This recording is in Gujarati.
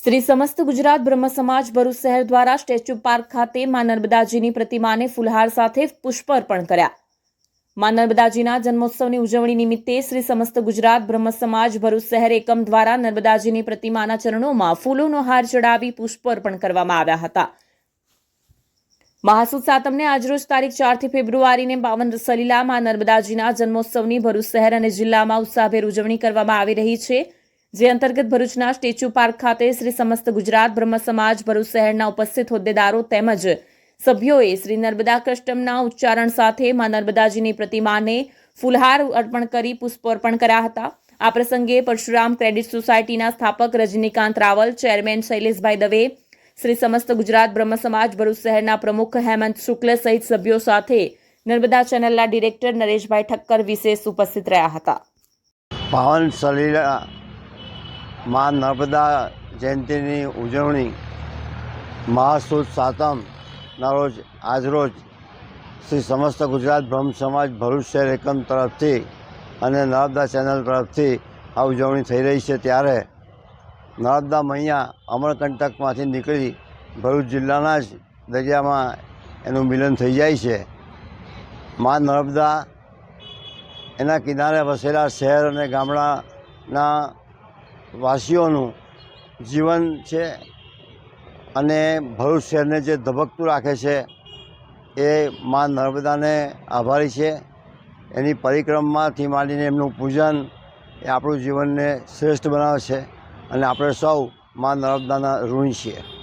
શ્રી સમસ્ત ગુજરાત બ્રહ્મ સમાજ ભરૂચ શહેર દ્વારા સ્ટેચ્યુ પાર્ક ખાતે મા નર્મદાજીની પ્રતિમાને ફુલહાર સાથે પુષ્પ અર્પણ કર્યા. મા નર્મદાજીના જન્મોત્સવની ઉજવણી નિમિત્તે શ્રી સમસ્ત ગુજરાત બ્રહ્મ સમાજ ભરૂચ શહેર એકમ દ્વારા નર્મદાજીની પ્રતિમાના ચરણોમાં ફૂલોનો હાર ચડાવી પુષ્પ અર્પણ કરવામાં આવ્યા હતા. મહાસુદ સાતમને આજરોજ તારીખ ચારથી ફેબ્રુઆરીને બાવન સલીલામાં નર્મદાજીના જન્મોત્સવની ભરૂચ શહેર અને જિલ્લામાં ઉત્સાહભેર ઉજવણી કરવામાં આવી રહી છે. જે અંતર્ગત ભરૂચના સ્ટેચ્યુ પાર્ક ખાતે શ્રી સમસ્ત ગુજરાત બ્રહ્મ સમાજ ભરૂચ શહેરના ઉપસ્થિત હોદ્દેદારો તેમજ સભ્યોએ શ્રી નર્મદા કષ્ટમના ઉચ્ચારણ સાથે મા નર્મદાજીની પ્રતિમાને ફૂલહાર અર્પણ કરી પુષ્પ અર્પણ કર્યા હતા. આ પ્રસંગે પરશુરામ ક્રેડિટ સોસાયટીના સ્થાપક રજનીકાંત રાવલ, ચેરમેન શૈલેષભાઈ દવે, શ્રી સમસ્ત ગુજરાત બ્રહ્મ સમાજ ભરૂચ શહેરના પ્રમુખ હેમંત શુક્લ સહિત સભ્યો સાથે નર્મદા ચેનલના ડિરેક્ટર નરેશભાઈ ઠક્કર વિશેષ ઉપસ્થિત રહ્યા હતા. પાવન સલીલા મા નર્મદા જયંતિની ઉજવણી મહાસુદ સાતમના રોજ આજરોજ શ્રી સમસ્ત ગુજરાત બ્રહ્મ સમાજ ભરૂચ શહેર એકમ તરફથી અને નર્મદા ચેનલ તરફથી આ ઉજવણી થઈ રહી છે. ત્યારે નર્મદા મૈયા અમરકંટકમાંથી નીકળી ભરૂચ જિલ્લાના જ દરિયામાં એનું મિલન થઈ જાય છે. મા નર્મદા એના કિનારે વસેલા શહેર અને ગામડાના વાસીઓનું જીવન છે અને ભરૂચ શહેરને જે ધબકતું રાખે છે એ મા નર્મદાને આભારી છે. એની પરિક્રમાથી માંડીને એમનું પૂજન એ આપણું જીવનને શ્રેષ્ઠ બનાવે છે અને આપણે સૌ મા નર્મદાના ઋણી છીએ.